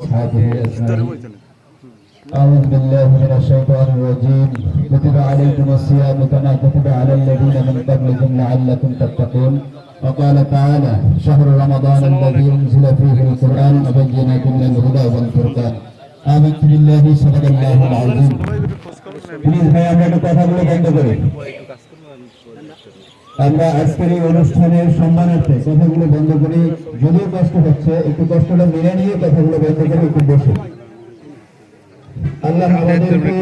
وصحبه أجمعين أعوذ بالله من الشيطان الرجيم كتب عليكم الصيام كما كتب على الذين من قبلكم لعلكم تتقون وقال تعالى شهر رمضان الذي أنزل فيه القرآن وبينات من الهدى والفرقان آمنت بالله صدق الله العظيم please ভাই আমরা একটু কথাগুলো বন্ধ করি আমরা আজকের এই অনুষ্ঠানের সম্মানার্থে কথাগুলো বন্ধ করি। যদিও কষ্ট হচ্ছে একটু কষ্টটা মেনে নিয়ে কথাগুলো বন্ধ করে একটু বসে। আল্লাহ আমাদেরকে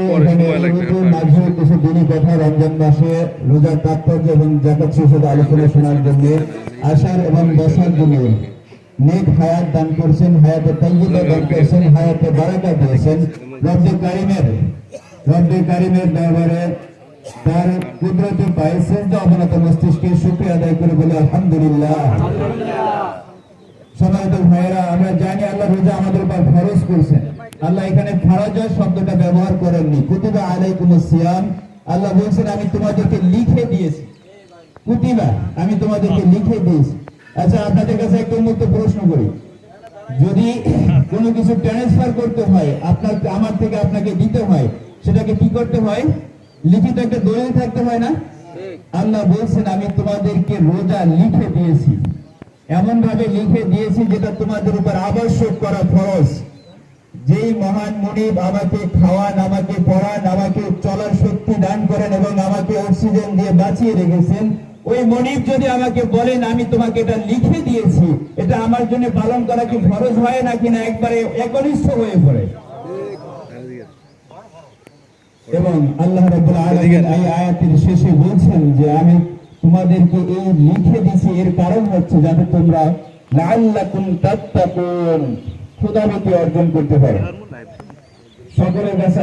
মাঝে কিছু। দিনই কথা রমজান মাসে রোজার তাৎপর্য এবং জাকাত শিশুদের আলোচনা শোনার জন্য আসার এবং বসার জন্য। নেক হায়াত দান করছেন হায়াতে তাইয়িবা দান করছেন হায়াতে বারাকা দিয়েছেন। রব্বে কারিমের রব্বে কারিমের দরবারে তার মস্তিষ্কে আদায় করে বলে আলহামদুলিল্লাহ আমরা জানি আল্লাহ রোজা আমাদের উপর ফরজ আল্লাহ এখানে ফরজের শব্দটা ব্যবহার করেননি। সিয়াম। আল্লাহ বলছেন, আমি তোমাদেরকে লিখে দিয়েছি। কুতিবা, আমি তোমাদেরকে লিখে দিয়েছি। আচ্ছা আপনাদের কাছে একটা উন্মুক্ত প্রশ্ন করি। যদি কোনো কিছু ট্রান্সফার করতে হয়, আপনার, আমার থেকে আপনাকে দিতে হয়, সেটাকে কি করতে হয়? লিখিত একটা দলিল থাকতে হয় না? আল্লাহ বলছেন আমি তোমাদেরকে রোজা লিখে দিয়েছি। এমন ভাবে লিখে দিয়েছি যেটা তোমাদের উপর আবশ্যক করা ফরজ। যেই মহান মনিব আমাকে খাওয়ান আমাকে পড়ান আমাকে চলার শক্তি দান করেন এবং আমাকে অক্সিজেন দিয়ে বাঁচিয়ে রেখেছেন ওই মনিব যদি আমাকে বলেন আমি তোমাকে এটা লিখে দিয়েছি এটা আমার জন্য পালন করা কি ফরজ হয় নাকি না একবারে একনিষ্ঠ হয়ে পড়ে। এবং আল্লাহ রাব্বুল আলামিন এই আয়াতের শেষে বলছেন যে আমি তোমাদেরকে এই লিখে দিছি, এর কারণ হচ্ছে যাতে তোমরা লাআল্লাকুম তাত্তাকুন খোদাভীতি অর্জন করতে পারো। সকলের কাছে